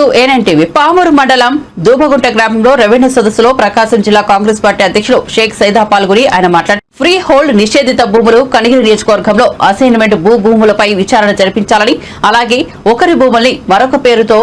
To AN TV Pamuru మండలం దూబగుంట గ్రామంలో revenue సదస్సులో ప్రకాశం జిల్లా కాంగ్రెస్ పార్టీ అధ్యక్షులు షేక్ సైదా పాల్గొని ఆయన మాట్లాడారు. ఫ్రీ హోల్డ్ నిషేధిత భూములు కనిగిరి నియోజకవర్గంలో అసైన్మెంట్ భూ భూములపై విచారణ జరిపించాలని అలాగే ఒకరి భూముల్ని మరొక పేరుతో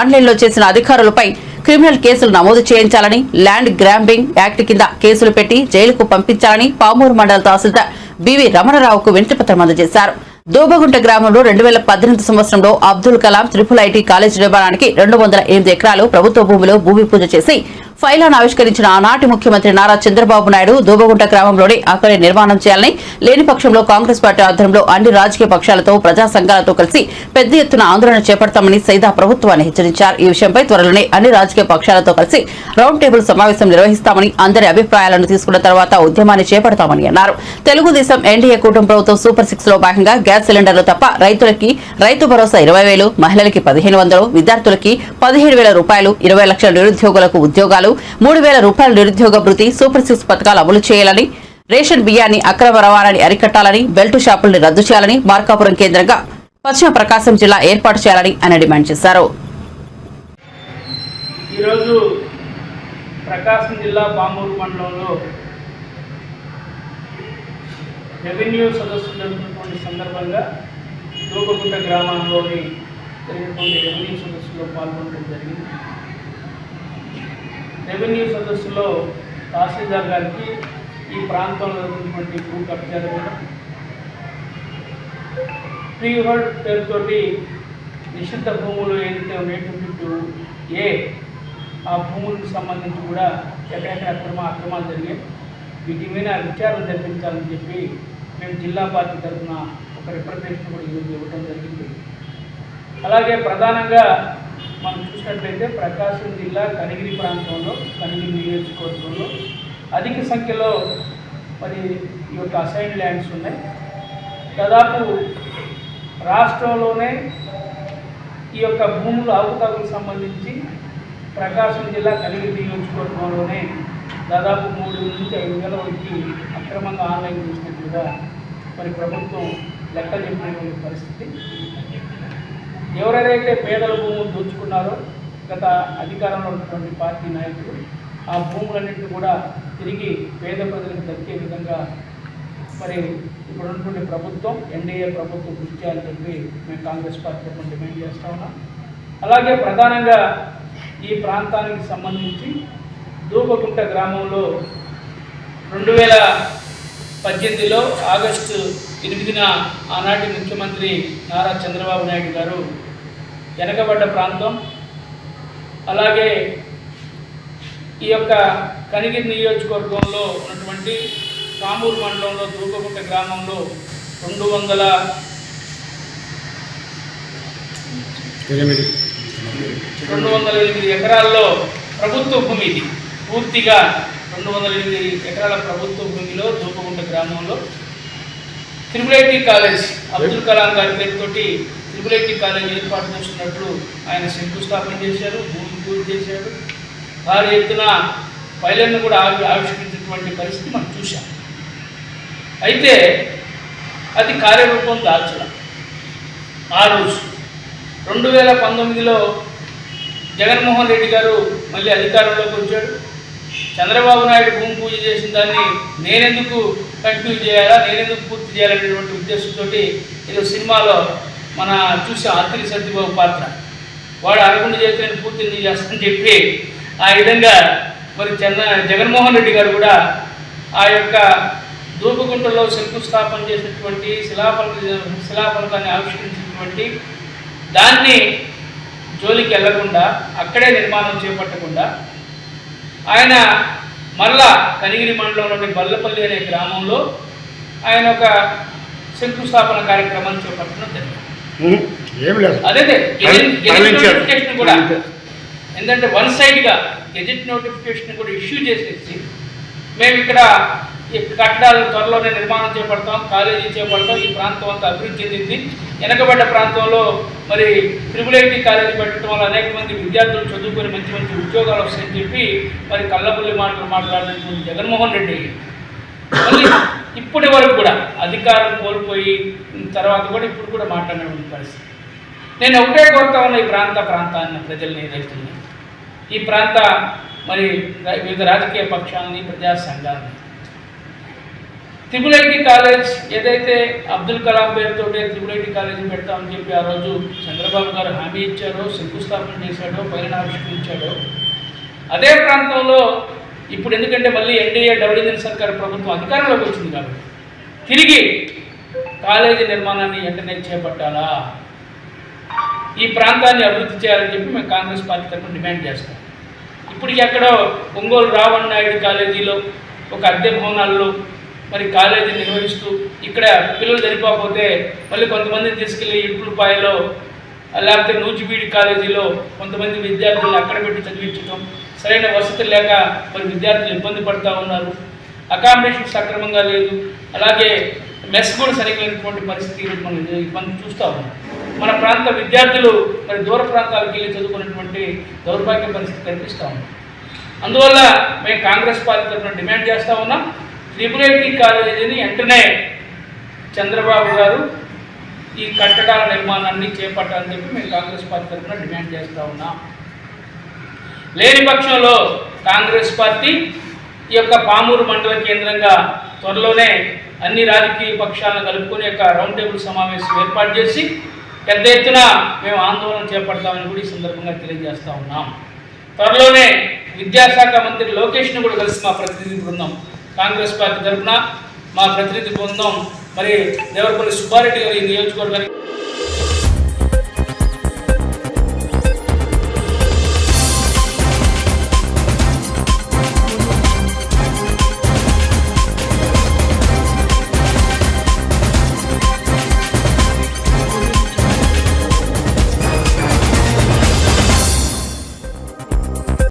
ఆన్లైన్లో చేసిన అధికారులపై క్రిమినల్ కేసులు నమోదు చేయించాలని ల్యాండ్ గ్రాంబింగ్ యాక్ట్ కింద కేసులు పెట్టి జైలుకు పంపించాలని పామూరు మండల తహసీల్దార్ బివి రమణరావుకు వినతిపత్రం అందజేశారు. దోబగుంట గ్రామంలో రెండు వేల పద్దెనిమిది సంవత్సరంలో Abdul Kalam triple IT college నిర్మాణానికి రెండు వందల ఎనిమిది ఎకరాలు ప్రభుత్వ భూమిలో భూమి పూజ చేసి ఫైలాన్ ఆవిష్కరించిన ఆనాటి ముఖ్యమంత్రి నారా చంద్రబాబు నాయుడు దూబగుంట గ్రామంలోనే అక్కడే నిర్మాణం చేయాలని లేని పక్షంలో కాంగ్రెస్ పార్టీ ఆధ్వర్యంలో అన్ని రాజకీయ పక్షాలతో ప్రజా సంఘాలతో కలిసి పెద్ద ఎత్తున ఆందోళన చేపడతామని సైదా ప్రభుత్వాన్ని హెచ్చరించారు. ఈ విషయంపై త్వరలోనే అన్ని రాజకీయ పక్షాలతో కలిసి రౌండ్ టేబుల్ సమావేశం నిర్వహిస్తామని అందరి అభిప్రాయాలను తీసుకున్న తర్వాత ఉద్యమాన్ని చేపడతామని అన్నారు. తెలుగుదేశం ఎన్డీఏ కూటమి ప్రభుత్వం సూపర్ సిక్స్లో భాగంగా గ్యాస్ సిలిండర్లు తప్ప రైతులకి రైతు భరోసా ఇరవై వేలు మహిళలకి పదిహేను వందలు విద్యార్థులకి పదిహేడు వేల రూపాయలు ఇరవై లక్షల నిరుద్యోగులకు ఉద్యోగాలు మూడు వేల రూపాయల నిరుద్యోగ భృతి సూపర్ సిక్స్ పథకాలు అమలు చేయాలని రేషన్ బియ్యాన్ని అక్రమ రవాణాని అరికట్టాలని బెల్ట్ షాపుల్ని రద్దు చేయాలని మార్కాపురం కేంద్రంగా పశ్చిమ ప్రకాశం జిల్లా ఏర్పాటు చేయాలని ఆయన డిమాండ్ చేశారు. ఈరోజు ప్రకాశం జిల్లా పామూరు మండలంలో రెవెన్యూ సదస్సు జరుగుతున్నటువంటి సందర్భంగా దూకగుంట గ్రామంలోని జరిగినటువంటి రెవెన్యూ సదస్సులో పాల్గొనడం జరిగింది. రెవెన్యూ సదస్సులో తహసీల్దార్ గారికి ఈ ప్రాంతంలో ఉన్నటువంటి భూ కబ్జాలు కూడా ఫ్రీ హోల్డ్ పేరుతోటి నిషిద్ధ భూములు ఏదైతే ఉన్నటువంటి ఏ ఆ భూములకు సంబంధించి కూడా ఎక్కడెక్కడ అక్రమ అక్రమాలు జరిగాయి. వీటి మీద విచారణ జరిపించాలని చెప్పి మేము జిల్లా పార్టీ తరఫున ఒక రిప్రజెంటేషన్ కూడా ఈరోజు ఇవ్వడం జరిగింది. అలాగే ప్రధానంగా మనం చూసినట్లయితే ప్రకాశం జిల్లా కనిగిరి ప్రాంతంలో కనిగిరి నియోజకవర్గంలో అధిక సంఖ్యలో మరి ఈ యొక్క అసైన్ ల్యాండ్స్ ఉన్నాయి. దాదాపు రాష్ట్రంలోనే ఈ యొక్క భూముల అవకతవకలకు సంబంధించి ప్రకాశం జిల్లా కలిగి నియోజకవర్గంలోనే దాదాపు మూడు నుంచి ఐదు వేల వరకు అక్రమంగా ఆన్లైన్ చేసినట్లుగా మరి ప్రభుత్వం లెక్క చెప్పినటువంటి పరిస్థితి. ఎవరెవరైతే పేదల భూములు దోచుకున్నారో గత అధికారంలో ఉన్నటువంటి పార్టీ నాయకులు ఆ భూములన్నింటినీ కూడా తిరిగి పేద ప్రజలకు దక్కే విధంగా మరి ఇప్పుడు ఉన్నటువంటి ప్రభుత్వం ఎన్డీఏ ప్రభుత్వం కృషి చేయాలని చెప్పి మేము కాంగ్రెస్ పార్టీ తరఫున డిమాండ్ చేస్తా ఉన్నాం. అలాగే ప్రధానంగా ఈ ప్రాంతానికి సంబంధించి దూపగుంట గ్రామంలో రెండు వేల పద్దెనిమిదిలో ఆగస్టు ఎనిమిదిన ఆనాటి ముఖ్యమంత్రి నారా చంద్రబాబు నాయుడు గారు వెనకబడ్డ ప్రాంతం. అలాగే ఈ యొక్క కనిగిరి నియోజకవర్గంలో ఉన్నటువంటి కామూరు మండలంలో దూపగుంట గ్రామంలో రెండు వందల రెండు వందల ఎనిమిది ఎకరాల్లో ప్రభుత్వ భూమి ఇది పూర్తిగా రెండు వందల ఎనిమిది ఎకరాల ప్రభుత్వ భూమిలో దూపగుంట గ్రామంలో triple IT college Abdul Kalam గారి పేరుతోటి త్రిపుల్ ఐటీ కాలేజ్ ఏర్పాటు చేస్తున్నట్లు ఆయన శంకుస్థాపన చేశారు భూమి పూజ చేశారు. భారీ ఎత్తున పైలన్ను కూడా ఆవి ఆవిష్కరించినటువంటి పరిస్థితి మనం చూసాం అయితే అది కార్యరూపం దాల్చడం. ఆ రోజు రెండు వేల పంతొమ్మిదిలో జగన్మోహన్ రెడ్డి గారు మళ్ళీ అధికారంలోకి వచ్చాడు చంద్రబాబు నాయుడు భూమి పూజ చేసిన దాన్ని నేనెందుకు కంటిన్యూ చేయాలా? నేనెందుకు పూర్తి చేయాలనేటువంటి ఉద్దేశంతో ఏదో సినిమాలో మన చూసే అత్తిరి సత్యబాబు పాత్ర. వాడు అరగుండ చేస్తే పూర్తి చేస్తానని చెప్పి ఆ విధంగా మరి చంద్ర జగన్మోహన్ రెడ్డి గారు కూడా ఆ యొక్క దూపగుంటలో శంకుస్థాపన చేసినటువంటి శిలాఫలక శిలాఫలకాన్ని ఆవిష్కరించినటువంటి దాన్ని జోలికి వెళ్ళకుండా అక్కడే నిర్మాణం చేపట్టకుండా ఆయన మళ్ళా కనిగిరి మండలంలోని బల్లపల్లి అనే గ్రామంలో ఆయన ఒక శంకుస్థాపన కార్యక్రమాన్ని చేపట్టడం జరిగింది. అదే. నోటిఫికేషన్ కూడా. ఏంటంటే వన్ సైడ్గా గెజెట్ నోటిఫికేషన్ కూడా ఇష్యూ చేసేసి మేము ఇక్కడ ఈ కట్టడాలు త్వరలోనే నిర్మాణం చేపడతాం కాలేజీ చేపడతాం ఈ ప్రాంతం అంతా అభివృద్ధి చెందింది. వెనకబడ్డ ప్రాంతంలో మరి ట్రిపుల్ ఐటీ కాలేజీ పెట్టడం వల్ల అనేక మంది విద్యార్థులు చదువుకొని మంచి మంచి ఉద్యోగాలు వస్తాయని చెప్పి మరి కళ్ళబుల్లి మాటలు మాట్లాడినటువంటి జగన్మోహన్ రెడ్డి. మళ్ళీ ఇప్పటి వరకు కూడా అధికారం కోల్పోయి తర్వాత కూడా ఇప్పుడు కూడా మాట్లాడినటువంటి పరిస్థితి. నేను ఒకటే కోరుతా ఉన్న ఈ ప్రాంత ప్రాంతాన్ని ప్రజల్ని రైతుల్ని ఈ ప్రాంత మరి వివిధ రాజకీయ పక్షాలని ప్రజా సంఘాలని త్రిపుల్ ఐటీ కాలేజ్ ఏదైతే అబ్దుల్ కలాం పేరుతో త్రిపుల్ ఐటీ కాలేజ్ పెడతామని చెప్పి ఆ రోజు చంద్రబాబు గారు హామీ ఇచ్చారో శంకుస్థాపన చేశాడో పైన అదే ప్రాంతంలో ఇప్పుడు ఎందుకంటే మళ్ళీ ఎన్డీఏ డబ్ల్యూజన్ సర్కార్ ప్రభుత్వం అధికారంలోకి వచ్చింది కాబట్టి. తిరిగి కాలేజీ నిర్మాణాన్ని వెంటనే చేపట్టాలా? ఈ ప్రాంతాన్ని అభివృద్ధి చేయాలని చెప్పి మేము కాంగ్రెస్ పార్టీ తరఫున డిమాండ్ చేస్తాం. ఇప్పటికి ఎక్కడో ఒంగోలు రావణ్ నాయుడు కాలేజీలో ఒక అద్దె భవనాల్లో మరి కాలేజీ నిర్వహిస్తూ ఇక్కడ పిల్లలు చనిపోకపోతే మళ్ళీ కొంతమందిని తీసుకెళ్ళి ఇప్పుడుపాయలో లేకపోతే నూజిబీడి కాలేజీలో కొంతమంది విద్యార్థులను అక్కడ పెట్టి చదివించడం సరైన వసతులు లేక మరి విద్యార్థులు ఇబ్బంది పడుతూ ఉన్నారు. అకామిడేషన్ సక్రమంగా లేదు. అలాగే మెస్ కూడా సరిగ్గా లేనటువంటి పరిస్థితి మనం మనం చూస్తూ ఉన్నాం. మన ప్రాంత విద్యార్థులు మరి దూర ప్రాంతాలకు వెళ్ళి చదువుకునేటువంటి దౌర్భాగ్య పరిస్థితి కనిపిస్తూ ఉంది. అందువల్ల మేము కాంగ్రెస్ పార్టీ తరఫున డిమాండ్ చేస్తూ ఉన్నాం. లిబరేటరీ కాలేజీని వెంటనే చంద్రబాబు గారు ఈ కట్టడాల నిర్మాణాన్ని చేపట్టాలని చెప్పి మేము కాంగ్రెస్ పార్టీ తరఫున డిమాండ్ చేస్తూ ఉన్నాం. లేని పక్షంలో కాంగ్రెస్ పార్టీ ఈ యొక్క పామూరు మండల కేంద్రంగా త్వరలోనే అన్ని రాజకీయ పక్షాలను కలుపుకొని యొక్క రౌండ్ టేబుల్ సమావేశం ఏర్పాటు చేసి పెద్ద ఎత్తున మేము ఆందోళన చేపడతామని కూడా ఈ సందర్భంగా తెలియజేస్తూ ఉన్నాం. త్వరలోనే విద్యాశాఖ మంత్రి లోకేష్ను కూడా కలిసి మా ప్రతినిధి బృందం కాంగ్రెస్ పార్టీ తరఫున మా ప్రతినిధి బృందం మరి దేవరపల్లి సుబ్బారెడ్డి గారి ఈ నియోజకవర్గానికి